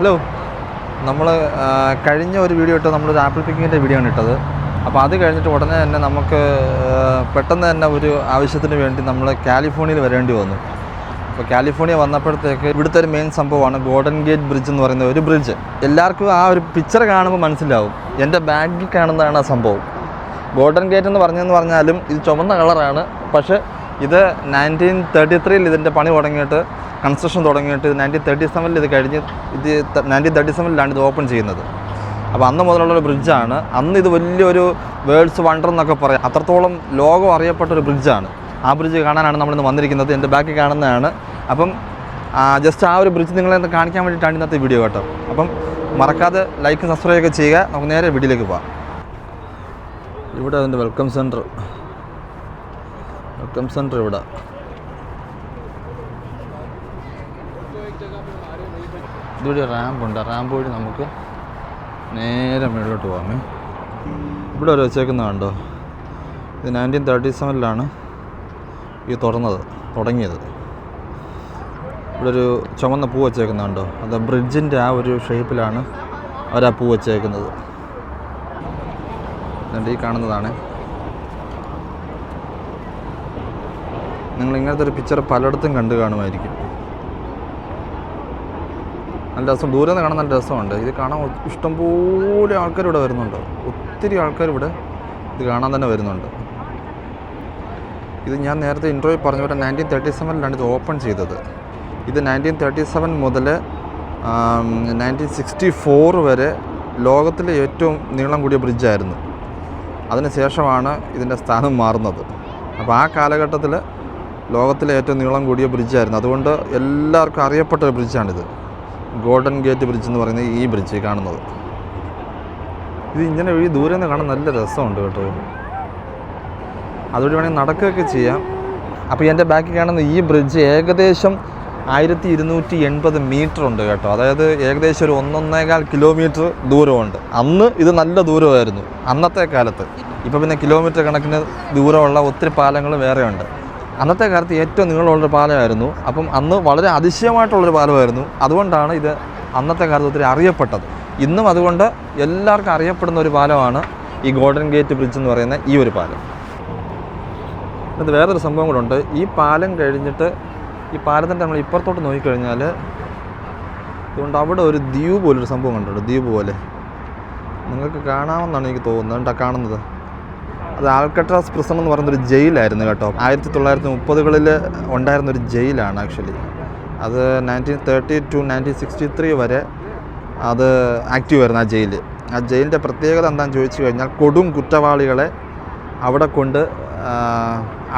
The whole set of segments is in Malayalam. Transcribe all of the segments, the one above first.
ഹലോ നമ്മൾ കഴിഞ്ഞ ഒരു വീഡിയോ ഇട്ട് നമ്മളൊരു ആപ്പിൾ പിക്കിങ്ങിന്റെ വീഡിയോ ആണ് ഇട്ടത്. അപ്പോൾ അത് കഴിഞ്ഞിട്ട് ഉടനെ തന്നെ നമുക്ക് പെട്ടെന്ന് തന്നെ ഒരു ആവശ്യത്തിന് വേണ്ടി നമ്മൾ കാലിഫോർണിയയിൽ വരേണ്ടി വന്നു. അപ്പോൾ കാലിഫോർണിയ വന്നപ്പോഴത്തേക്ക് ഇവിടുത്തെ ഒരു മെയിൻ സംഭവമാണ് ഗോൾഡൻ ഗേറ്റ് ബ്രിഡ്ജ് എന്ന് പറയുന്ന ഒരു ബ്രിഡ്ജ് എല്ലാവർക്കും ആ ഒരു പിക്ചർ കാണുമ്പോൾ മനസ്സിലാവും. എന്റെ ബാഗിൽ കാണുന്നതാണ് ആ സംഭവം. ഗോൾഡൻ ഗേറ്റ് എന്ന് പറഞ്ഞതെന്ന് പറഞ്ഞാലും ഇത് ചുമന്ന കളറാണ് പക്ഷേ ഇത് നയന്റീൻ തേർട്ടി ത്രീയിൽ ഇതിന്റെ പണി തുടങ്ങിയിട്ട് കൺസ്ട്രക്ഷൻ തുടങ്ങിയിട്ട് നയന്റീൻ തേർട്ടി സെവനിൽ ഇത് കഴിഞ്ഞ് ഇത് നയന്റീൻ തേർട്ടി സെവനിലാണ് ഇത് ഓപ്പൺ ചെയ്യുന്നത്. അപ്പോൾ അന്ന് മുതലുള്ളൊരു ബ്രിഡ്ജാണ് അന്ന് ഇത് വലിയൊരു വേൾഡ്സ് വണ്ടർ എന്നൊക്കെ പറയാം. അത്രത്തോളം ലോകം അറിയപ്പെട്ട ഒരു ബ്രിഡ്ജാണ് ആ ബ്രിഡ്ജ് കാണാനാണ് നമ്മളിന്ന് വന്നിരിക്കുന്നത്. എന്റെ ബാക്കിൽ കാണുന്നതാണ്. അപ്പം ജസ്റ്റ് ആ ഒരു ബ്രിഡ്ജ് നിങ്ങളെ കാണിക്കാൻ വേണ്ടിയിട്ടാണ് ഇന്നത്തെ വീഡിയോ കേട്ടോ. അപ്പം മറക്കാതെ ലൈക്ക് സബ്സ്ക്രൈബ് ഒക്കെ ചെയ്യുക. നമുക്ക് നേരെ വീഡിയോയിലേക്ക് പോവാം. ഇവിടെ അതിന്റെ വെൽക്കം സെന്റർ വെൽക്കം സെന്റർ ഇവിടെ. ഇതൊരു റാമ്പ് ഉണ്ട്. റാമ്പ് വഴി നമുക്ക് നേരെ മുകളിലോട്ട് പോകാമേ ഇവിടെ ഒരു വെച്ചേക്കുന്ന കണ്ടോ? ഇത് നയന്റീൻ തേർട്ടി സെവനിലാണ് ഈ തുറന്നത് തുടങ്ങിയത്. ഇവിടെ ഒരു ചുമന്ന പൂ വെച്ചേക്കുന്ന കണ്ടോ? അത് ബ്രിഡ്ജിന്റെ ആ ഒരു ഷേപ്പിലാണ് അവർ ആ പൂ വെച്ചേക്കുന്നത്. എന്നിട്ട് ഈ കാണുന്നതാണ്. നിങ്ങൾ ഇങ്ങനത്തെ ഒരു പിക്ചർ പലയിടത്തും കണ്ടു കാണുമായിരിക്കും. നല്ല രസം. ദൂരെ നിന്ന് കാണാൻ നല്ല രസമുണ്ട്. ഇത് കാണാൻ ഇഷ്ടംപോലെ ആൾക്കാർ ഇവിടെ വരുന്നുണ്ട്. ഒത്തിരി ആൾക്കാർ ഇവിടെ ഇത് കാണാൻ തന്നെ വരുന്നുണ്ട്. ഇത് ഞാൻ നേരത്തെ ഇൻട്രോയിൽ പറഞ്ഞ പോലെ നയന്റീൻ തേർട്ടി സെവനിലാണ് ഇത് ഓപ്പൺ ചെയ്തത്. ഇത് നയന്റീൻ തേർട്ടി സെവൻ മുതൽ നയന്റീൻ സിക്സ്റ്റി ഫോർ വരെ ലോകത്തിലെ ഏറ്റവും നീളം കൂടിയ ബ്രിഡ്ജായിരുന്നു അതിനുശേഷമാണ് ഇതിന്റെ സ്ഥാനം മാറുന്നത്. അപ്പോൾ ആ കാലഘട്ടത്തിൽ ലോകത്തിലെ ഏറ്റവും നീളം കൂടിയ ബ്രിഡ്ജായിരുന്നു അതുകൊണ്ട് എല്ലാവർക്കും അറിയപ്പെട്ട ഒരു ബ്രിഡ്ജാണിത് ഗോൾഡൻ ഗേറ്റ് ബ്രിഡ്ജ് എന്ന് പറയുന്ന ഈ ബ്രിഡ്ജ് കാണുന്നത്. ഇത് ഇങ്ങനെ ഈ ദൂരെ നിന്ന് കാണാൻ നല്ല രസമുണ്ട് കേട്ടോ. അതുവഴി വേണമെങ്കിൽ നടക്കുകയൊക്കെ ചെയ്യാം. അപ്പോൾ എന്റെ ബാക്കിൽ കാണുന്ന ഈ ബ്രിഡ്ജ് ഏകദേശം ആയിരത്തി ഇരുന്നൂറ്റി എൺപത് മീറ്റർ ഉണ്ട് കേട്ടോ. അതായത് ഏകദേശം ഒരു ഒന്നൊന്നേകാൽ കിലോമീറ്റർ ദൂരമുണ്ട്. അന്ന് ഇത് നല്ല ദൂരമായിരുന്നു. അന്നത്തെ കാലത്ത്. ഇപ്പോൾ പിന്നെ കിലോമീറ്റർ കണക്കിന് ദൂരമുള്ള ഒത്തിരി പാലങ്ങൾ വേറെയുണ്ട്. അന്നത്തെ കാലത്ത് ഏറ്റവും നീളമുള്ളൊരു പാലമായിരുന്നു. അപ്പം അന്ന് വളരെ അതിശയമായിട്ടുള്ളൊരു പാലമായിരുന്നു. അതുകൊണ്ടാണ് ഇത് അന്നത്തെ കാലത്ത് ഒത്തിരി അറിയപ്പെട്ടത്. ഇന്നും അതുകൊണ്ട് എല്ലാവർക്കും അറിയപ്പെടുന്ന ഒരു പാലമാണ് ഈ ഗോൾഡൻ ഗേറ്റ് ബ്രിഡ്ജ് എന്ന് പറയുന്ന ഈ ഒരു പാലം. ഇത് വേറൊരു സംഭവം കൂടെ ഉണ്ട്. ഈ പാലം കഴിഞ്ഞിട്ട് ഈ പാലത്തിന്റെ നമ്മൾ ഇപ്പുറത്തോട്ട് നോക്കിക്കഴിഞ്ഞാൽ അതുകൊണ്ട് അവിടെ ഒരു ദ്വീപ് പോലൊരു സംഭവം കണ്ടുണ്ട് ദ്വീപ് പോലെ. നിങ്ങൾക്ക് കാണാമെന്നാണ് എനിക്ക് തോന്നുന്നത്. കേട്ടോ കാണുന്നത്. അത് ആൽക്കട്രാസ് പ്രിസൺ എന്ന് പറയുന്നൊരു ജയിലായിരുന്നു കേട്ടോ. ആയിരത്തി തൊള്ളായിരത്തി മുപ്പതുകളിൽ ഉണ്ടായിരുന്നൊരു ജയിലാണ് ആക്ച്വലി. അത് nineteen thirty two nineteen sixty three വരെ അത് ആക്റ്റീവ് ആയിരുന്നു ആ ജയിൽ ആ ജയിലിന്റെ പ്രത്യേകത എന്താണെന്ന് ചോദിച്ചു കഴിഞ്ഞാൽ കൊടും കുറ്റവാളികളെ അവിടെ കൊണ്ട്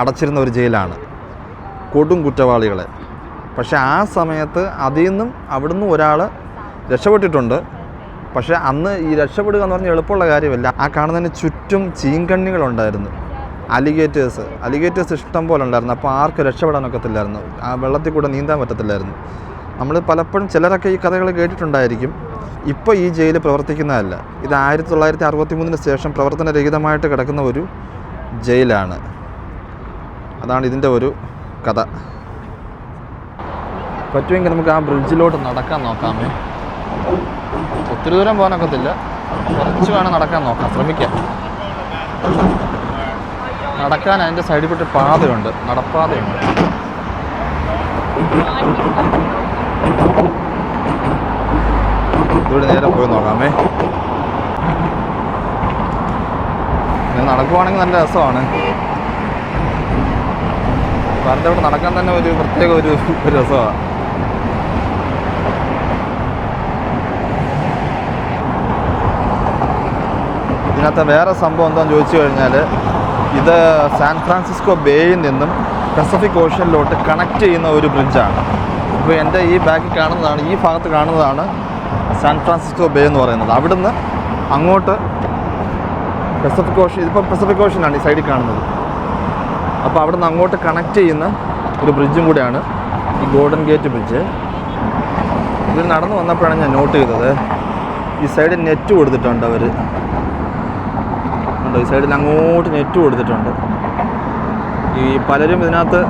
അടച്ചിരുന്ന ഒരു ജയിലാണ്. കൊടും കുറ്റവാളികളെ. പക്ഷേ ആ സമയത്ത് അതിൽ നിന്നും അവിടുന്ന് ഒരാൾ രക്ഷപ്പെട്ടിട്ടുണ്ട്. പക്ഷേ അന്ന് ഈ രക്ഷപ്പെടുക എന്ന് പറഞ്ഞാൽ എളുപ്പമുള്ള കാര്യമല്ല. ആ കാണുന്നതിന് ചുറ്റും ചീങ്കണ്ണികളുണ്ടായിരുന്നു. അലിഗേറ്റേഴ്സ്. അലിഗേറ്റേഴ്സ് ഇഷ്ടം പോലെ ഉണ്ടായിരുന്നു. അപ്പോൾ ആർക്കും രക്ഷപ്പെടാൻ ഒക്കത്തില്ലായിരുന്നു. ആ വെള്ളത്തിൽ കൂടെ നീന്താൻ പറ്റത്തില്ലായിരുന്നു. നമ്മൾ പലപ്പോഴും ചിലരൊക്കെ ഈ കഥകൾ കേട്ടിട്ടുണ്ടായിരിക്കും. ഇപ്പോൾ ഈ ജയിൽ പ്രവർത്തിക്കുന്നതല്ല. ഇത് ആയിരത്തി തൊള്ളായിരത്തി അറുപത്തി മൂന്നിന് ശേഷം പ്രവർത്തനരഹിതമായിട്ട് കിടക്കുന്ന ഒരു ജയിലാണ്. അതാണ് ഇതിന്റെ ഒരു കഥ. പറ്റുമെങ്കിൽ നമുക്ക് ആ ബ്രിഡ്ജിലോട്ട് നടക്കാൻ നോക്കാമേ. ഒത്തിരി ദൂരം പോകാനൊക്കത്തില്ല കുറച്ച് വേണം നടക്കാൻ നോക്കാം ശ്രമിക്കാം. നടക്കാൻ അതിന്റെ സൈഡിൽ പെട്ട് പാതയുണ്ട്. നടപ്പാതയുണ്ട്. ഇവിടെ നേരെ പോയി നോക്കാമേ. ഇങ്ങനെ നടക്കുവാണെങ്കിൽ നല്ല രസമാണ്. വേറെ നടക്കാൻ തന്നെ ഒരു പ്രത്യേക ഒരു രസമാണ്. ഇതിനകത്ത് വേറെ സംഭവം എന്താണെന്ന് ചോദിച്ചു കഴിഞ്ഞാൽ ഇത് സാൻ ഫ്രാൻസിസ്കോ ബേയിൽ നിന്നും പസഫിക് ഓഷ്യനിലോട്ട് കണക്ട് ചെയ്യുന്ന ഒരു ബ്രിഡ്ജാണ്. ഇപ്പോൾ എന്റെ ഈ ബാക്കിൽ കാണുന്നതാണ് ഈ ഭാഗത്ത് കാണുന്നതാണ് സാൻ ഫ്രാൻസിസ്കോ ബേ എന്ന് പറയുന്നത്. അവിടുന്ന് അങ്ങോട്ട് പസഫിക് ഓഷൻ ഇതിപ്പോൾ പസഫിക് ഓഷനാണ് ഈ സൈഡിൽ കാണുന്നത്. അപ്പോൾ അവിടുന്ന് അങ്ങോട്ട് കണക്ട് ചെയ്യുന്ന ഒരു ബ്രിഡ്ജും കൂടെയാണ് ഈ ഗോൾഡൻ ഗേറ്റ് ബ്രിഡ്ജ്. ഇതിൽ നടന്നു വന്നപ്പോഴാണ് ഞാൻ നോട്ട് ചെയ്തത്. ഈ സൈഡിൽ നെറ്റ് കൊടുത്തിട്ടുണ്ട് അവർ ഈ സൈഡിൽ അങ്ങോട്ട് നെറ്റ് കൊടുത്തിട്ടുണ്ട്. ഈ പലരും ഇതിനകത്ത്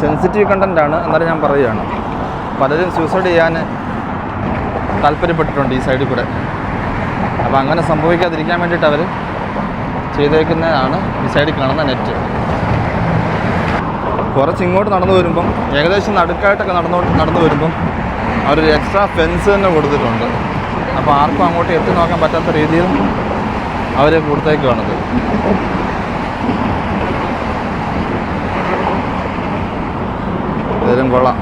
സെൻസിറ്റീവ് കണ്ടന്റ് ആണ് എന്നാലും ഞാൻ പറയുകയാണ്. പലരും സൂസൈഡ് ചെയ്യാൻ താല്പര്യപ്പെട്ടിട്ടുണ്ട് ഈ സൈഡിൽ കൂടെ. അപ്പോൾ അങ്ങനെ സംഭവിക്കാതിരിക്കാൻ വേണ്ടിയിട്ട് അവർ ചെയ്തേക്കുന്നതാണ് ഈ സൈഡിൽ കാണുന്ന നെറ്റ് കുറച്ച് ഇങ്ങോട്ട് നടന്നു വരുമ്പം ഏകദേശം നടുക്കായിട്ടൊക്കെ നടന്നു നടന്നു വരുമ്പം അവരൊരു എക്സ്ട്രാ ഫെൻസ് തന്നെ കൊടുത്തിട്ടുണ്ട്. അപ്പോൾ ആർക്കും അങ്ങോട്ട് എത്തി നോക്കാൻ പറ്റാത്ത രീതിയിൽ അവർ വേണത് ഏതായാലും കൊള്ളാം.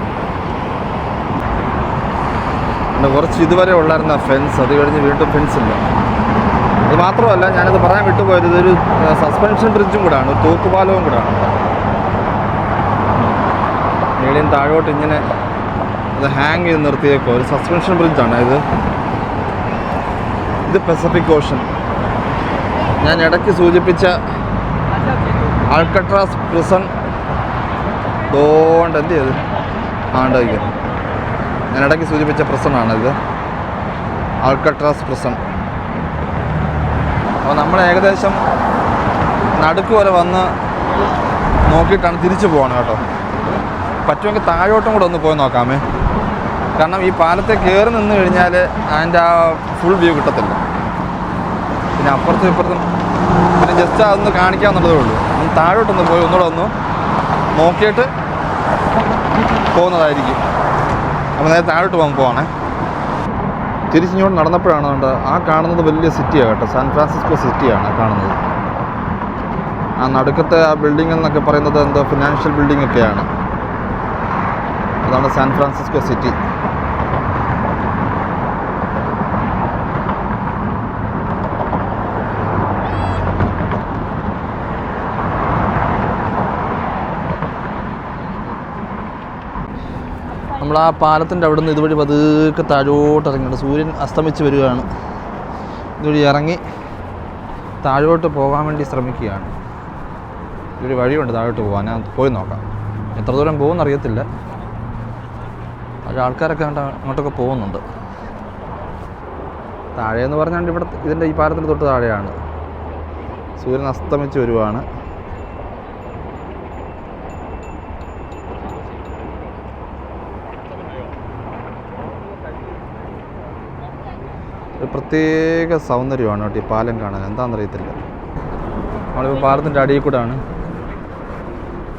പിന്നെ കുറച്ച് ഇതുവരെ ഉള്ളായിരുന്ന ഫെൻസ് അത് കഴിഞ്ഞ് വീണ്ടും ഫെൻസ് ഇല്ല. അത് മാത്രമല്ല ഞാനത് പറയാൻ വിട്ടുപോയത് ഇതൊരു സസ്പെൻഷൻ ബ്രിഡ്ജും കൂടാണ് ഒരു തൂക്കുപാലവും കൂടാണ്. മേളിയും താഴോട്ട് ഇങ്ങനെ അത് ഹാങ് ചെയ്ത് നിർത്തിയേക്കോ ഒരു സസ്പെൻഷൻ ബ്രിഡ്ജാണ് ഇത് ഇത് പസഫിക് ഓഷൻ ഞാൻ ഇടയ്ക്ക് സൂചിപ്പിച്ച അൾക്കട്രാസ് പ്രിസൺ ദോണ്ട് എന്ത് ചെയ്ത്? ആണ്ടോയ്ക്ക് ഞാൻ ഇടയ്ക്ക് സൂചിപ്പിച്ച പ്രസണാണ് അൾക്കട്രാസ് പ്രസൺ. അപ്പോൾ നമ്മൾ ഏകദേശം നടുക്ക് വരെ വന്ന് നോക്കിയിട്ടാണ് തിരിച്ചു പോകണം കേട്ടോ. പറ്റുമെങ്കിൽ താഴോട്ടും കൂടെ ഒന്ന് പോയി നോക്കാമേ. കാരണം ഈ പാലത്തെ കയറി നിന്ന് കഴിഞ്ഞാൽ അതിന്റെ ആ ഫുൾ വ്യൂ കിട്ടത്തില്ല. പിന്നെ അപ്പുറത്തും ഇപ്പുറത്തും പിന്നെ ജസ്റ്റ് അതൊന്ന് കാണിക്കാമെന്നുള്ളതേ ഉള്ളൂ. ഒന്ന് താഴോട്ടൊന്ന് പോയി ഒന്നുകൂടെ ഒന്ന് നോക്കിയിട്ട് പോകുന്നതായിരിക്കും. അപ്പോൾ നേരെ താഴോട്ട് പോകാൻ പോവാണേ. തിരിച്ചിങ്ങോട്ട് നടന്നപ്പോഴാണ് കണ്ട് ആ കാണുന്നത് വലിയ സിറ്റിയാണ് കേട്ടോ. സാൻ ഫ്രാൻസിസ്കോ സിറ്റിയാണ് കാണുന്നത്. ആ നടുക്കത്തെ ആ ബിൽഡിംഗ് എന്നൊക്കെ പറയുന്നത് എന്തോ ഫിനാൻഷ്യൽ ബിൽഡിംഗ് ഒക്കെയാണ്. അതാണ് സാൻ ഫ്രാൻസിസ്കോ സിറ്റി ആ പാലത്തിന്റെ അവിടെ നിന്ന് ഇതുവഴി പതുക്കെ താഴോട്ട് ഇറങ്ങിയിട്ട് സൂര്യൻ അസ്തമിച്ച് വരികയാണ്. ഇതുവഴി ഇറങ്ങി താഴോട്ട് പോകാൻ വേണ്ടി ശ്രമിക്കുകയാണ്. ഇതൊരു വഴിയുണ്ട് താഴോട്ട് പോകാൻ. ഞാൻ പോയി നോക്കാം. എത്ര ദൂരം പോകുമെന്ന് അറിയത്തില്ല. ആൾക്കാരൊക്കെ അങ്ങോട്ട് അങ്ങോട്ടൊക്കെ പോകുന്നുണ്ട്. എന്ന് പറഞ്ഞാൽ ഇവിടെ ഇതിന്റെ ഈ പാലത്തിന്റെ തൊട്ട് താഴെയാണ്. സൂര്യൻ അസ്തമിച്ച് വരുവാണ്. പ്രത്യേക സൗന്ദര്യമാണ് കേട്ടോ ഈ പാലം കാണാൻ. എന്താണെന്നറിയത്തില്ല. നമ്മളിപ്പോൾ പാലത്തിന്റെ അടിയിൽ കൂടെയാണ്.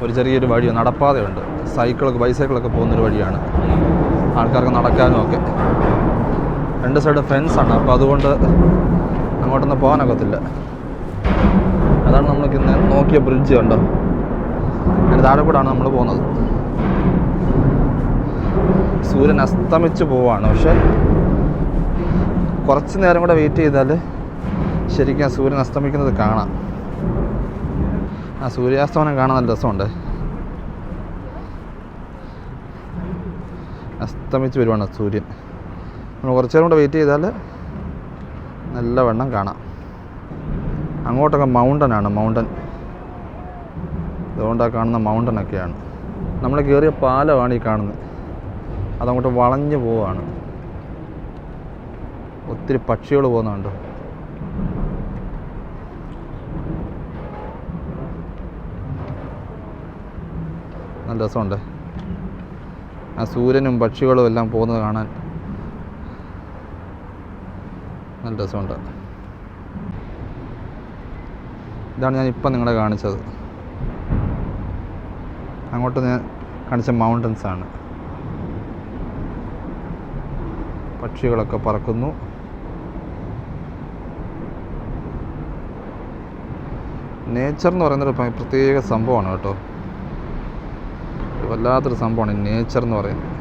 ഒരു ചെറിയൊരു വഴി നടപ്പാതയുണ്ട്. സൈക്കിളൊക്കെ ബൈസൈക്കിളൊക്കെ പോകുന്നൊരു വഴിയാണ്. ആൾക്കാർക്ക് നടക്കാനും ഒക്കെ. രണ്ട് സൈഡ് ഫെൻസാണ് അപ്പോൾ അതുകൊണ്ട് അങ്ങോട്ടൊന്നും പോകാനൊക്കത്തില്ല. അതാണ് നമ്മൾക്ക് ഇന്ന് നോക്കിയ ബ്രിഡ്ജ് കണ്ടോ? അതിന്റെ താഴെ കൂടാണ് നമ്മൾ പോകുന്നത്. സൂര്യൻ അസ്തമിച്ച് പോവാണ്. പക്ഷേ കുറച്ച് നേരം കൂടെ വെയിറ്റ് ചെയ്താൽ ശരിക്കും ആ സൂര്യൻ അസ്തമിക്കുന്നത് കാണാം. ആ സൂര്യാസ്തമനം കാണാൻ നല്ല രസമുണ്ട്. അസ്തമിച്ച് വരുവാണ് സൂര്യൻ. നമ്മൾ കുറച്ച് നേരം കൂടെ വെയിറ്റ് ചെയ്താൽ നല്ല വെണ്ണം കാണാം. അങ്ങോട്ടൊക്കെ മൗണ്ടനാണ് മൗണ്ടൻ. അതുകൊണ്ട് ആ കാണുന്ന മൗണ്ടനൊക്കെയാണ്. നമ്മൾ കയറിയ പാലമാണ് ഈ കാണുന്നത്. അതങ്ങോട്ട് വളഞ്ഞു പോവാണ്. ഒത്തിരി പക്ഷികൾ പോകുന്നുണ്ട്. നല്ല രസമുണ്ട്. ആ സൂര്യനും പക്ഷികളും എല്ലാം പോകുന്നത് കാണാൻ നല്ല രസമുണ്ട്. ഇതാണ് ഞാൻ ഇപ്പം നിങ്ങളെ കാണിച്ചത്. അങ്ങോട്ട് ഞാൻ കാണിച്ച മൗണ്ടൻസാണ് പക്ഷികളൊക്കെ പറക്കുന്നു. നേച്ചർ എന്ന് പറയുന്നൊരു പ്രത്യേക സംഭവമാണ് കേട്ടോ. വല്ലാത്തൊരു സംഭവമാണ് നേച്ചർ എന്ന് പറയുന്നത്.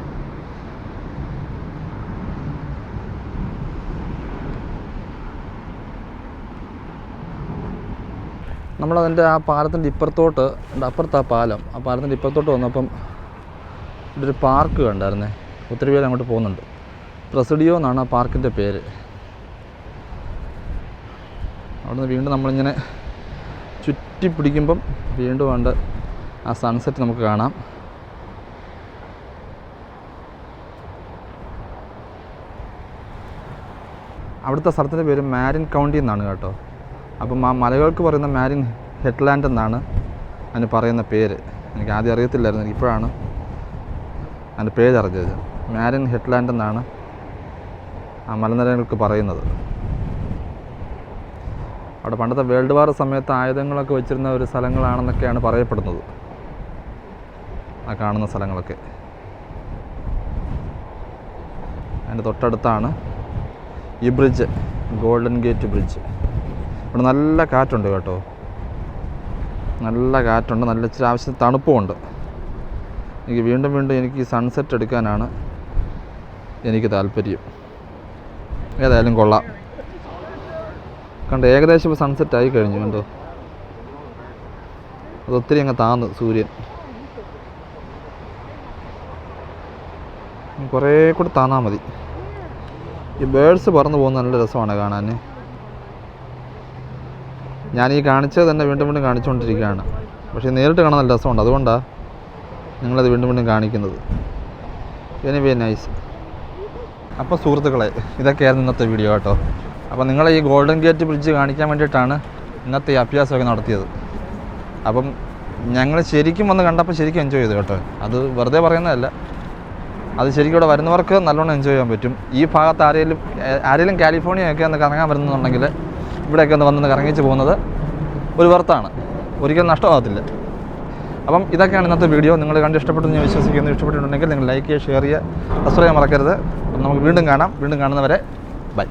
നമ്മളതിന്റെ ആ പാലത്തിന്റെ ഇപ്പുറത്തോട്ട് അപ്പുറത്ത് ആ പാലം. ആ പാലത്തിന്റെ ഇപ്പുറത്തോട്ട് വന്നപ്പം ഇവിടെ ഒരു പാർക്ക് കണ്ടായിരുന്നേ. ഒത്തിരി പേര് അങ്ങോട്ട് പോകുന്നുണ്ട്. പ്രസിഡിയോ എന്നാണ് ആ പാർക്കിന്റെ പേര്. അവിടുന്ന് വീണ്ടും നമ്മളിങ്ങനെ ചുറ്റി പിടിക്കുമ്പം വീണ്ടും ഉണ്ട് ആ സൺസെറ്റ് നമുക്ക് കാണാം. അവിടുത്തെ സ്ഥലത്തിന്റെ പേര് മാരിൻ കൗണ്ടി എന്നാണ് കേട്ടോ. അപ്പം ആ മലകൾക്ക് പറയുന്ന മാരിൻ ഹെഡ്ലാൻഡ് എന്നാണ് അതിന് പറയുന്ന പേര്. എനിക്ക് ആദ്യം അറിയത്തില്ലായിരുന്നു ഇപ്പോഴാണ് അതിന്റെ പേര് അറിഞ്ഞത്. മാരിൻ ഹെഡ്ലാൻഡ് എന്നാണ് ആ മലനിരകൾക്ക് പറയുന്നത്. അവിടെ പണ്ടത്തെ വേൾഡ് വാർ സമയത്ത് ആയുധങ്ങളൊക്കെ വെച്ചിരുന്ന ഒരു സ്ഥലങ്ങളാണെന്നൊക്കെയാണ് പറയപ്പെടുന്നത്. ആ കാണുന്ന സ്ഥലങ്ങളൊക്കെ. അതിന്റെ തൊട്ടടുത്താണ് ഈ ബ്രിഡ്ജ് ഗോൾഡൻ ഗേറ്റ് ബ്രിഡ്ജ്. ഇവിടെ നല്ല കാറ്റുണ്ട് കേട്ടോ. നല്ല കാറ്റുണ്ട് നല്ല ഇച്ചിരി ആവശ്യത്തിന് തണുപ്പുമുണ്ട്. എനിക്ക് വീണ്ടും വീണ്ടും എനിക്ക് സൺസെറ്റ് എടുക്കാനാണ് എനിക്ക് താല്പര്യം. ഏതായാലും കൊള്ളാം. കണ്ട് ഏകദേശം ഇപ്പോൾ സൺസെറ്റ് ആയി കഴിഞ്ഞു കണ്ടോ. അത് ഒത്തിരി അങ്ങ് താന്ന് സൂര്യൻ. കുറേ കൂടെ താന്നാൽ മതി. ഈ ബേഡ്സ് പറന്നു പോകുന്ന നല്ല രസമാണ് കാണാൻ. ഞാൻ ഈ കാണിച്ചത് തന്നെ വീണ്ടും വീണ്ടും കാണിച്ചുകൊണ്ടിരിക്കുകയാണ്. പക്ഷേ നേരിട്ട് കാണാൻ നല്ല രസമുണ്ട്. അതുകൊണ്ടാണ് നിങ്ങളത് വീണ്ടും വീണ്ടും കാണിക്കുന്നത്. എനിവേ നൈസ് അപ്പോൾ സുഹൃത്തുക്കളെ ഇതൊക്കെയായിരുന്നു ഇന്നത്തെ വീഡിയോ കേട്ടോ. അപ്പോൾ നിങ്ങളെ ഈ ഗോൾഡൻ ഗേറ്റ് ബ്രിഡ്ജ് കാണിക്കാൻ വേണ്ടിയിട്ടാണ് ഇന്നത്തെ ഈ അഭ്യാസമൊക്കെ നടത്തിയത്. അപ്പം ഞങ്ങൾ ശരിക്കും വന്ന് കണ്ടപ്പോൾ ശരിക്കും എൻജോയ് ചെയ്തു കേട്ടോ. അത് വെറുതെ പറയുന്നതല്ല. അത് ശരിക്കും ഇവിടെ വരുന്നവർക്ക് നല്ലോണം എൻജോയ് ചെയ്യാൻ പറ്റും. ഈ ഭാഗത്ത് ആരെങ്കിലും ആരെങ്കിലും കാലിഫോർണിയ ഒക്കെ ഒന്ന് കറങ്ങാൻ വരുന്നുണ്ടെങ്കിൽ ഇവിടെയൊക്കെ ഒന്ന് വന്ന് കറങ്ങിച്ച് പോകുന്നത് ഒരു വർത്താണ് ഒരിക്കലും നഷ്ടമാകത്തില്ല. അപ്പം ഇതൊക്കെയാണ് ഇന്നത്തെ വീഡിയോ. നിങ്ങൾ കണ്ട് ഇഷ്ടപ്പെട്ടു ഞാൻ വിശ്വസിക്കുന്നു. ഇഷ്ടപ്പെട്ടിട്ടുണ്ടെങ്കിൽ നിങ്ങൾ ലൈക്ക് ചെയ്യുക ഷെയർ ചെയ്യുക സബ്സ്ക്രൈബ് മറക്കരുത്. നമുക്ക് വീണ്ടും കാണാം. വീണ്ടും കാണുന്നവരെ ബൈ